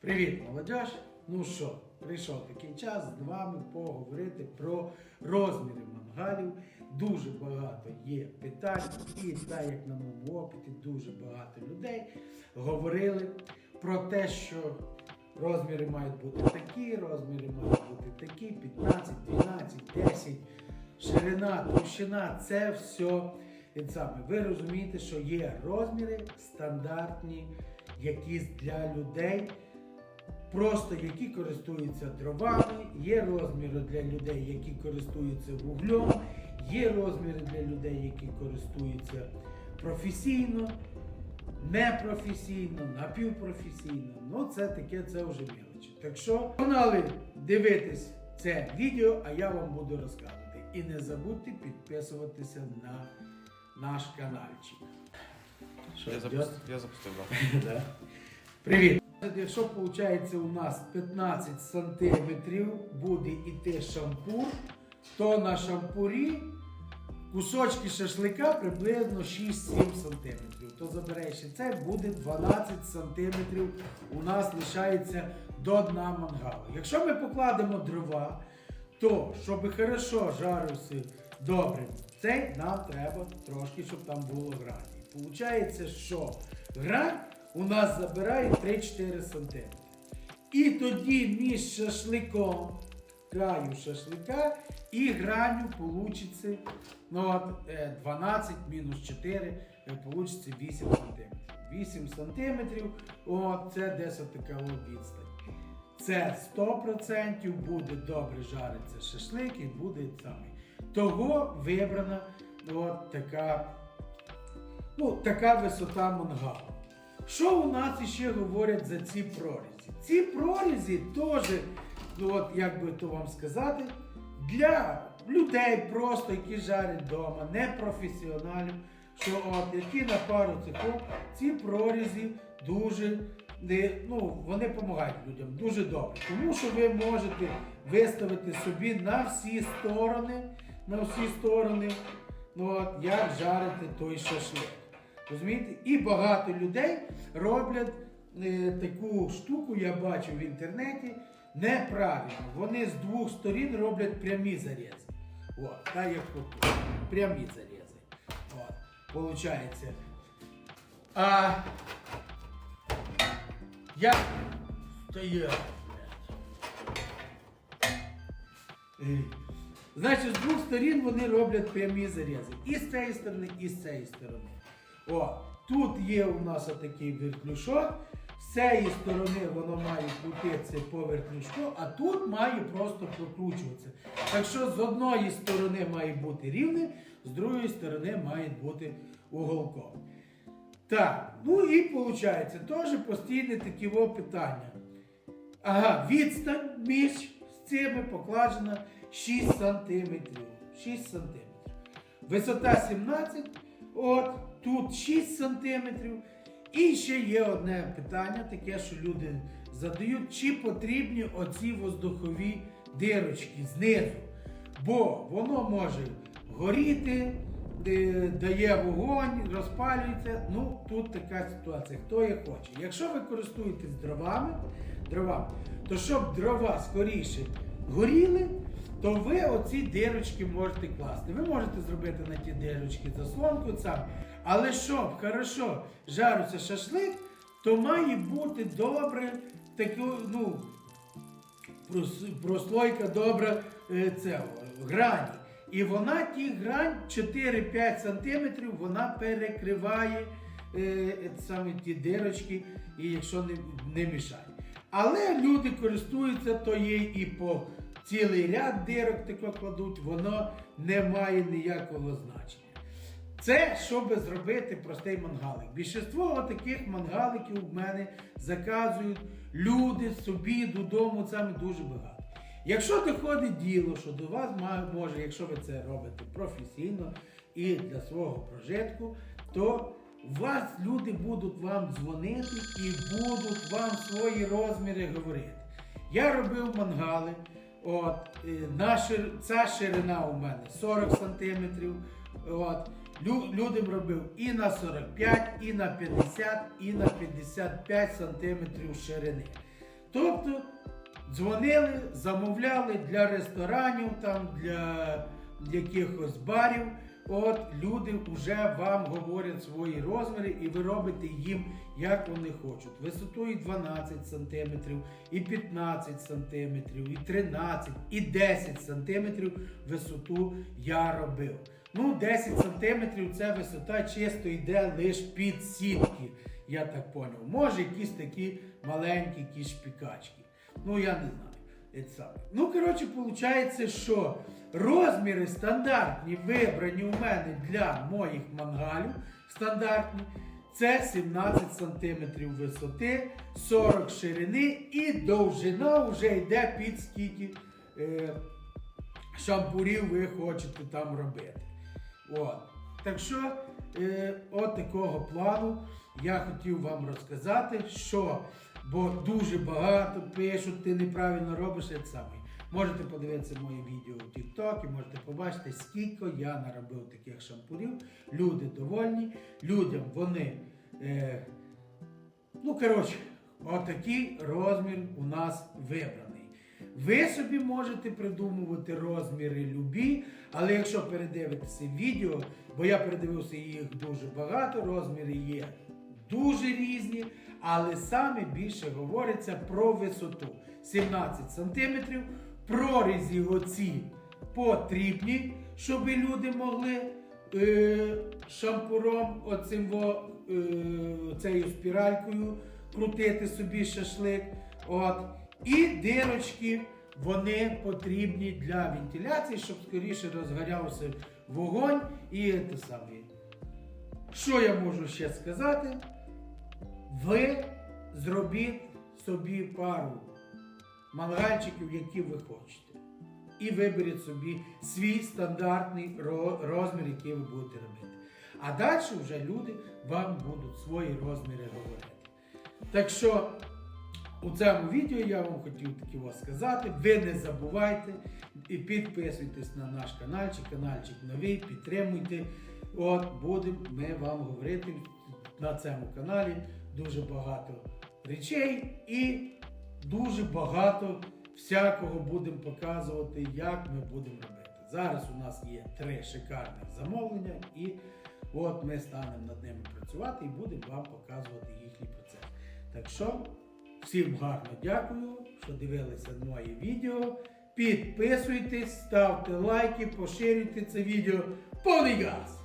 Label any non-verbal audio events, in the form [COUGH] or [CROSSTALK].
Привіт, молодь! Ну що, прийшов такий час з вами поговорити про розміри мангалів. Дуже багато є питань, і так як на моєму опиті дуже багато людей говорили про те, що розміри мають бути такі, розміри мають бути такі, 15, 12, 10, ширина, товщина це все. Ви розумієте, що є розміри стандартні, якісь для людей просто які користуються дровами, є розміри для людей, які користуються вуглем, є розміри для людей, які користуються професійно, непрофесійно, напівпрофесійно. Ну, це таке, це вже мілочі. Так що, погнали дивитись це відео, а я вам буду розказувати. І не забудьте підписуватися на наш каналчик. Що, Я запустив, я запустив. Да. [LAUGHS] Привіт! Якщо виходить у нас 15 сантиметрів буде йти шампур, то на шампурі кусочки шашлика приблизно 6-7 сантиметрів. То забереш це буде 12 сантиметрів у нас лишається до дна мангалу. Якщо ми покладемо дрова, то щоб хорошо жарився добре, цей нам треба трошки, щоб там було грані. Получається, що грань у нас забирає 3-4 см. І тоді між шашликом, краю шашлика і граню получиться ну, е, 12 мінус 4, е, получиться 8 см. 8 см, це десь така відстань. Це 100% буде добре жариться шашлик і буде самий. Того вибрана от така, ну, така висота мангалу. Що у нас іще говорять за ці прорізі? Ці прорізі теж, ну от як би то вам сказати, для людей просто, які жарять вдома, не професіоналів, що от які на пару цехов, ці прорізі дуже ну, вони допомагають людям дуже добре. Тому що ви можете виставити собі на всі сторони, на всі сторони, ну, от, як жарити той шашлик. Розумієте? І багато людей роблять е, таку штуку, я бачу в інтернеті, неправильно. Вони з двох сторін роблять прямі зарізи. От, так як тут. Прямі зарізи. От, получається. А я стояв. Е, Значить, з двох сторін вони роблять прямі зарізи. І з цієї сторони, і з цієї сторони. О, тут є у нас отакий вертлюшок. З цієї сторони воно має крутитися по вертлюшку, а тут має просто прокручуватися. Так що з одної сторони має бути рівне, з другої сторони має бути уголком. Так, ну і виходить, теж постійне такі во питання. Ага, відстань між цими покладена 6 см. 6 см. Висота 17, от тут 6 см. І ще є одне питання, таке, що люди задають, чи потрібні оці воздухові дирочки знизу. Бо воно може горіти, е, дає вогонь, розпалюється. Ну, тут така ситуація. Хто як хоче. Якщо ви користуєтесь дровами, дровами, то щоб дрова скоріше горіли, то ви оці дирочки можете класти. Ви можете зробити на ті дирочки заслонку сам. Але щоб хорошо жариться шашлик, то має бути добре таку, ну, прослойка добра е, це, грані. І вона ті грань 4-5 см вона перекриває е, саме ті дирочки, і якщо не, не мішає. Але люди користуються, то є і по цілий ряд дирок тако кладуть, воно не має ніякого значення. Це щоб зробити простий мангалик. Більшість таких мангаликів в мене заказують люди собі додому саме дуже багато. Якщо доходить діло, що до вас може, якщо ви це робите професійно і для свого прожитку, то вас люди будуть вам дзвонити і будуть вам свої розміри говорити. Я робив мангали. От, на. Ця ширина у мене 40 сантиметрів. От. Людям робив і на 45, і на 50, і на 55 сантиметрів ширини. Тобто дзвонили, замовляли для ресторанів, там, для якихось барів. От люди вже вам говорять свої розміри, і ви робите їм, як вони хочуть. Висотою 12 см, і 15 см, і 13, і 10 см висоту я робив. Ну, 10 см це висота чисто йде лише під сітки, я так поняв. Може, якісь такі маленькі якісь шпікачки. Ну, я не знаю. Ну, коротше, виходить, що розміри стандартні, вибрані у мене для моїх мангалів, стандартні, це 17 см висоти, 40 ширини і довжина вже йде під скільки е, шампурів ви хочете там робити. От. Так що, е, от такого плану я хотів вам розказати, що бо дуже багато пишуть, ти неправильно робиш це саме. Можете подивитися моє відео в TikTok і можете побачити, скільки я наробив таких шампурів. Люди довольні, людям вони. Е, ну, коротше, отакий розмір у нас вибраний. Ви собі можете придумувати розміри любі, але якщо передивитися відео, бо я передивився їх дуже багато, розміри є дуже різні, але саме більше говориться про висоту 17 см, прорізі оці потрібні, щоб люди могли е, шампуром оцим е, цією спіралькою крутити собі шашлик. От. І дирочки вони потрібні для вентиляції, щоб скоріше розгорявся вогонь і те саме. Що я можу ще сказати? Ви зробіть собі пару мангальчиків, які ви хочете. І виберіть собі свій стандартний розмір, який ви будете робити. А далі вже люди вам будуть свої розміри говорити. Так що у цьому відео я вам хотів таки вас сказати. Ви не забувайте і підписуйтесь на наш каналчик, каналчик новий, підтримуйте. От будемо ми вам говорити на цьому каналі дуже багато речей і дуже багато всякого будемо показувати, як ми будемо робити. Зараз у нас є три шикарних замовлення, і от ми станемо над ними працювати і будемо вам показувати їхній процес. Так що, всім гарно дякую, що дивилися моє відео. Підписуйтесь, ставте лайки, поширюйте це відео. Повний газ!